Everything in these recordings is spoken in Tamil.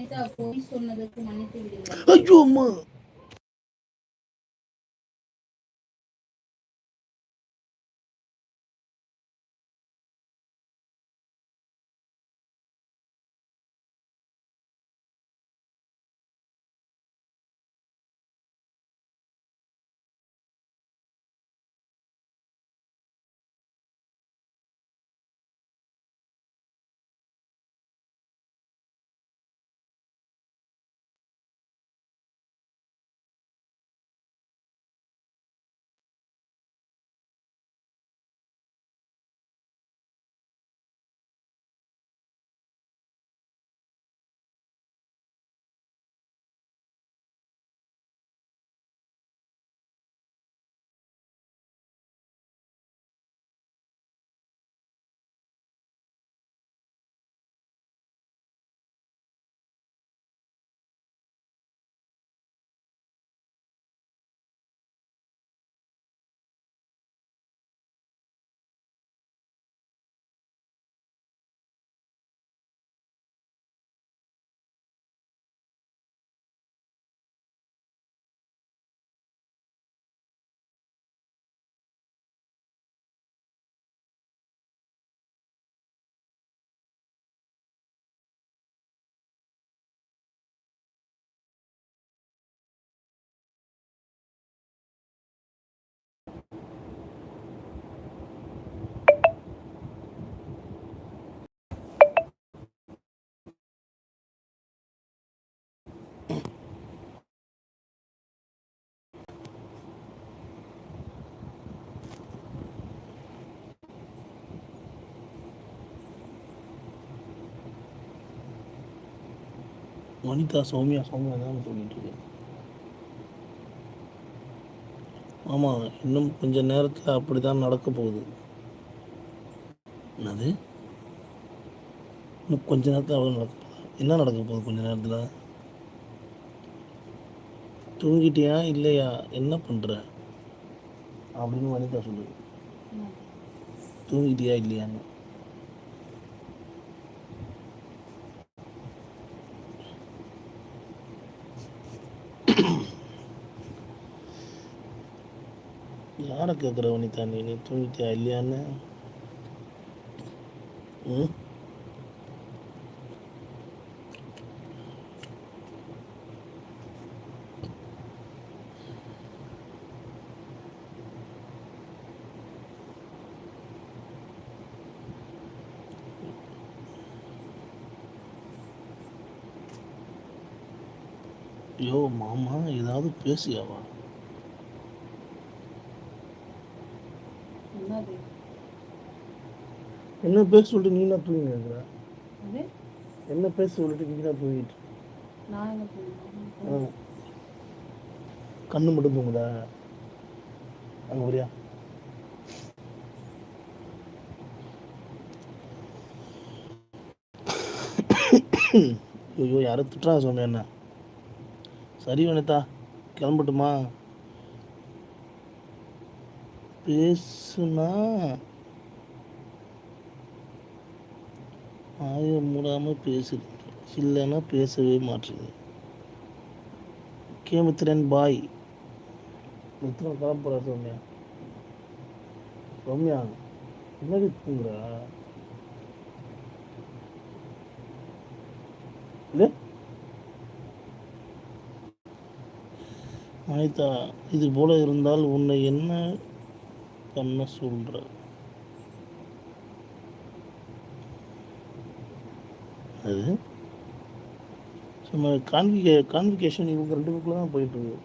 அனிதா பொய் சொன்னதுக்கு மன்னித்து விடுங்கள். ஐயோ அம்மா வனிதா சௌமியா சௌமியா தான் சொல்லிட்டு இருக்கு ஆமாம் இன்னும் கொஞ்ச நேரத்தில் அப்படி தான் நடக்க போகுது. என்னது? இன்னும் கொஞ்ச நேரத்தில் அவ்வளோ நடக்க போகுது? என்ன நடக்க போகுது கொஞ்ச நேரத்தில்? தூங்கிட்டியா இல்லையா? என்ன பண்ணுற அப்படின்னு வனிதா சொல்லுது. தூங்கிட்டியா இல்லையான்னு. யாரை கேட்குற வனிதா நீ நீ தூங்கிட்டியா இல்லையான்னு ம் ஐயோ மாமா ஏதாவது பேசியாவா என்னது என்ன பேச சொல்லிட்டு நீ என்ன தூங்கி இருக்கிற? என்ன பேச சொல்லிட்டு நீ தூங்கிட்டு நான். கண்ணு மட்டும் தூங்குதா அங்கே வரியா? ஐயோ யாரும் திட்டுறா சொன்னேன் என்ன? சரி வனிதா கிளம்பட்டுமா? பேசுனா ஆய மூடாமல் பேசு இல்லைன்னா பேசவே மாட்டீங்க ஓகே மித்ரன் பாய். மித்ரன் கிளம்புறா சௌமியா சௌமியா என்னடி தூங்குறா? இல்லை அனிதா இது போல இருந்தால் உன்னை என்ன பண்ண சொல்ற? அது. சும்மா கான்விகே கான்விகேஷன் இவங்க ரெண்டு பேருக்குள்ள தான் போயிட்டு இருக்கு.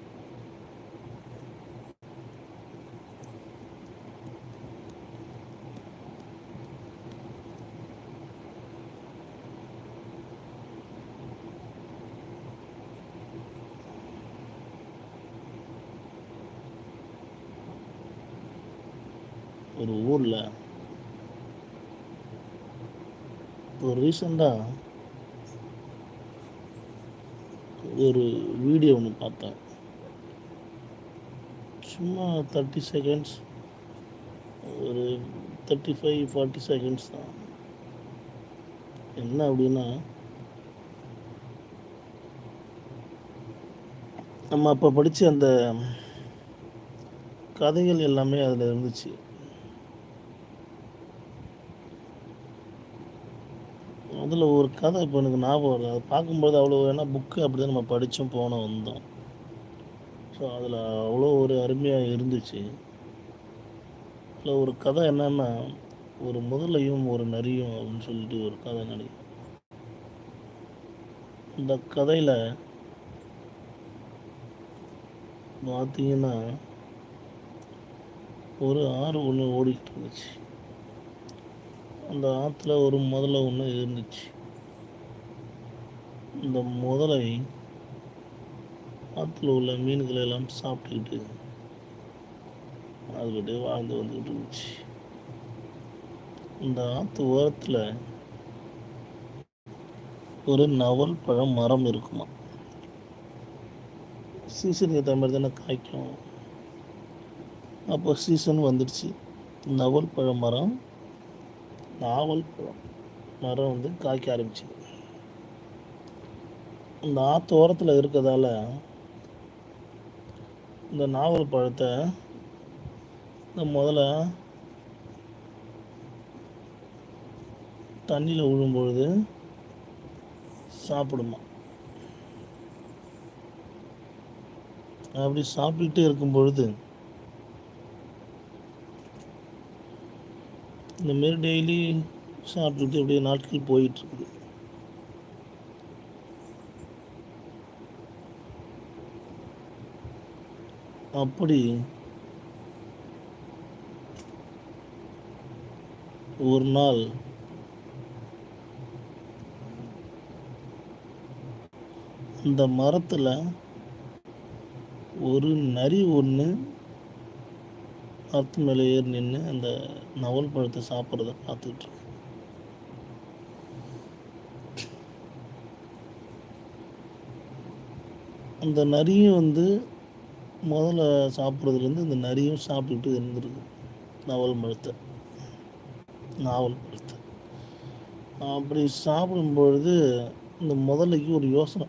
ஒரு ஊரில் இப்போ ரீசெண்டாக ஒரு வீடியோ ஒன்று பார்த்தேன். சும்மா தேர்ட்டி செகண்ட்ஸ் ஒரு தேர்ட்டி ஃபைவ் ஃபார்ட்டி செகண்ட்ஸ் தான். என்ன அப்படின்னா நம்ம அப்போ படித்த அந்த கதைகள் எல்லாமே அதில் இருந்துச்சு. அதில் ஒரு கதை இப்போ எனக்கு ஞாபகம் வருது. அதை பார்க்கும்போது அவ்வளோ ஏன்னா புக்கு அப்படி தான் நம்ம படித்தோம் போனோம் வந்தோம். ஸோ அதில் அவ்வளோ ஒரு அருமையாக இருந்துச்சு. அதில் ஒரு கதை என்னென்னா ஒரு முதலையும் ஒரு நரியும் அப்படின்னு சொல்லிட்டு ஒரு கதை நடி இந்த கதையில் பார்த்தீங்கன்னா ஒரு ஆறு ஒன்று ஓடிக்கிட்டு இருந்துச்சு. அந்த ஆற்றுல ஒரு முதலை ஒன்று இருந்துச்சு. இந்த முதலை ஆற்றுல உள்ள மீன்களை எல்லாம் சாப்பிட்டுக்கிட்டு அதுக்கிட்டே வாழ்ந்து வந்துக்கிட்டு இருந்துச்சு. இந்த ஆற்று ஓரத்தில் ஒரு நவல் பழம் மரம் இருக்குமா? சீசனுக்கு ஏற்ற மாதிரி தானே காய்க்கும். அப்போ சீசன் வந்துடுச்சு. நவல் பழ மரம் நாவல் பழம் மரம் வந்து காய்க்க ஆரம்பிச்சு இந்த ஆத்தோரத்தில் இருக்கிறதால இந்த நாவல் பழத்தை இந்த முதல்ல தண்ணியில் விழும்பொழுது சாப்பிடுமா. அப்படி சாப்பிட்டுட்டே இருக்கும் பொழுது இந்த மாரி டெய்லி சாப்பிட்டுட்டு அப்படியே நாட்கள் போயிட்டுருக்குது. அப்படி ஒரு நாள் அந்த மரத்தில் ஒரு நரி ஒன்று மரத்து மேலே ஏறி நின்று அந்த நவல் பழத்தை சாப்பிட்றத பார்த்துக்கிட்டு அந்த நரியும் வந்து முதல்ல சாப்பிட்றதுலேருந்து இந்த நரியும் சாப்பிட்டுக்கிட்டு இருந்திருக்கு. நவல் பழத்தை. நாவல் பழத்தை. அப்படி சாப்பிடும்பொழுது இந்த முதலைக்கு ஒரு யோசனை.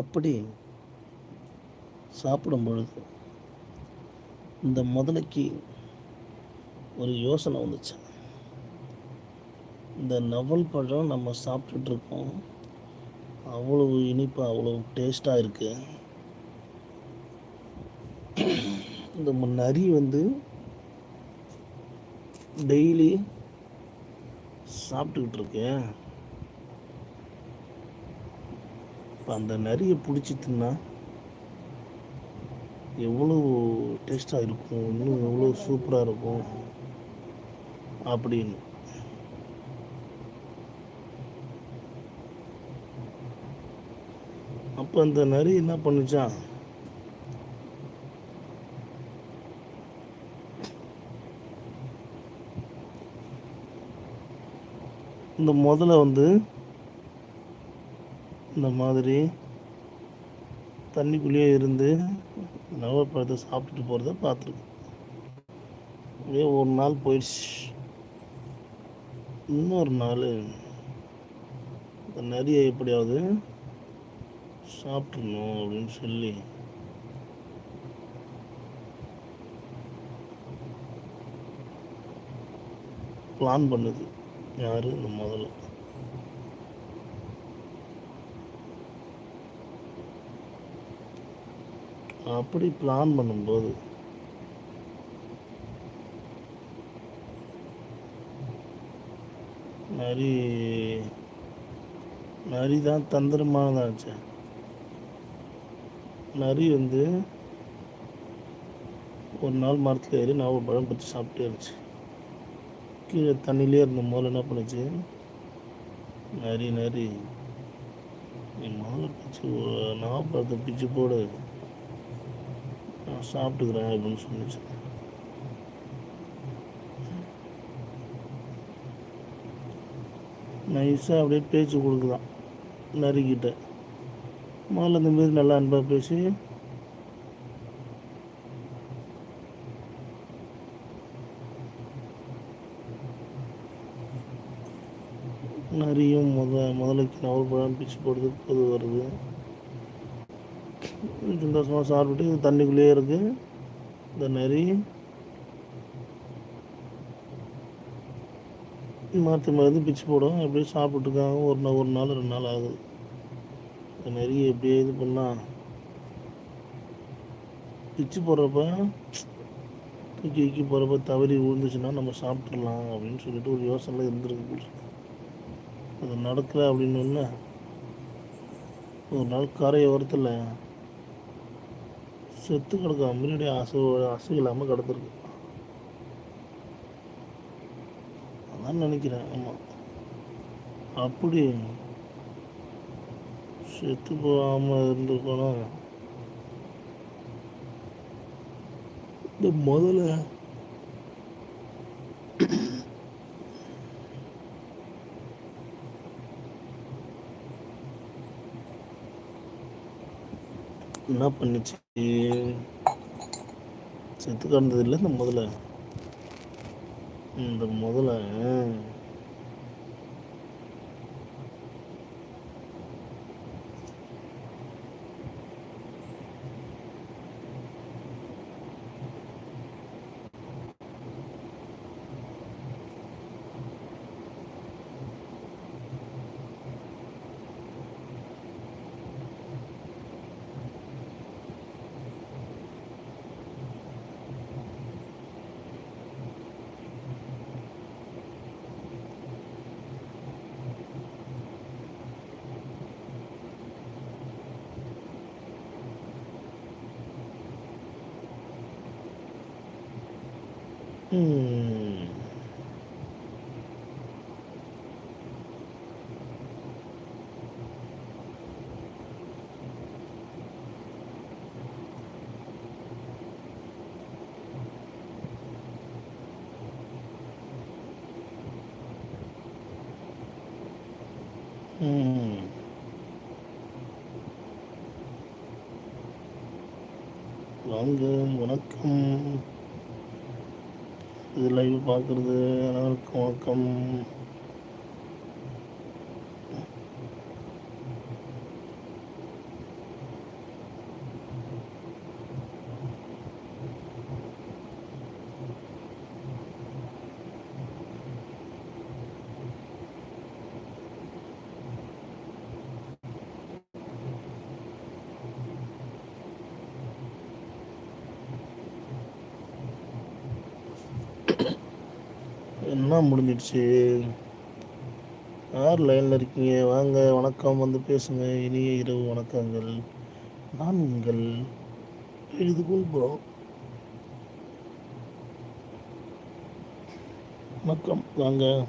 அப்படி சாப்பிடும் பொழுது இந்த முதலைக்கு ஒரு யோசனை வந்துச்சு. இந்த நவல் பழம் நம்ம சாப்பிட்டுட்ருக்கோம். அவ்வளவு இனிப்பு அவ்வளவு டேஸ்ட்டாக இருக்குது இந்த நரி வந்து டெய்லி சாப்பிட்டுக்கிட்டு இருக்கேன் இப்போ அந்த நரியை பிடிச்சி தின்னா எவ்வளோ டேஸ்ட்டாக இருக்கும் இன்னும் எவ்வளோ சூப்பராக இருக்கும் அப்படின்னு. அப்போ அந்த நரி என்ன பண்ணுச்சான் இந்த முதல்ல வந்து இந்த மாதிரி தண்ணிக்குள்ளேயே இருந்து நவப்பழத்தை சாப்பிட்டுட்டு போகிறத பார்த்துருக்கோம். அப்படியே ஒரு நாள் போயிடுச்சு. இன்னொரு நாள் இந்த நரியை எப்படியாவது சாப்பிட்றணும் அப்படின்னு சொல்லி பிளான் பண்ணுது. யார்? இந்த முதல்ல. அப்படி பிளான் பண்ணும்போது. நரி நரி தான் தந்திரமானதாச்சு நரி வந்து ஒரு நாள் மரத்தில் ஏறி நாவல் பழம் பற்றி சாப்பிட்டே இருந்துச்சு. கீழே தண்ணியிலே இருந்த முதல்ல என்ன பண்ணுச்சு? நரி நரி நீ முதல்ல பிச்சு நாகப்பழத்தை பிச்சு போடு. சாப்பிட்டுக்கிறேன் அப்படின்னு சொன்னிச்சு நைஸாக அப்படியே பேச்சு கொடுக்குதான் நறுக்கிட்ட. முதல்ல இந்த மாரி நல்லா அன்பாக பேசி நரியும் முத முதலுக்கு நவல் பழம் பிச்சு போடுறதுக்கு போது வருது. சந்தோஷமாக சாப்பிட்டுட்டு தண்ணிக்குள்ளேயே இருக்கு. இந்த நரி. மாற்றி மாற்றி பிச்சு போடும். அப்படியே சாப்பிட்டுருக்காங்க. ஒரு நாள் ஒரு நாள் ரெண்டு நாள் ஆகுது. இந்த நரி எப்படியே இது பண்ணால் பிச்சு போடுறப்ப தூக்கி வைக்கி போகிறப்ப தவறி விழுந்துச்சுன்னா நம்ம சாப்பிட்றலாம் அப்படின்னு சொல்லிட்டு ஒரு யோசனை இருந்திருக்கு அது நடக்கலை அப்படின்னு ஒன்று ஒரு நாள் கரையோரத்தில் செத்து கிடக்கும் முன்னாடி அசு அசு இல்லாமல் கிடந்திருக்கு. அதான் நினைக்கிறேன். ஆமாம் அப்படி செத்து போகாமல் இருந்துக்கணும் இந்த முதல்ல என்ன பண்ணுச்சு? செத்து கிடந்தது இல்லை இந்த முதல்ல இந்த முதல்ல ம். ம். வாங்க வணக்கம் இது லைவ் பார்க்குறது அனைவருக்கும் வணக்கம். என்ன யார் லைனில் இருக்கீங்க. வாங்க வணக்கம். வந்து பேசுங்க. இனிய இரவு வணக்கங்கள். நான் உங்கள் எழுது கொள்கிறோம் வணக்கம். வாங்க.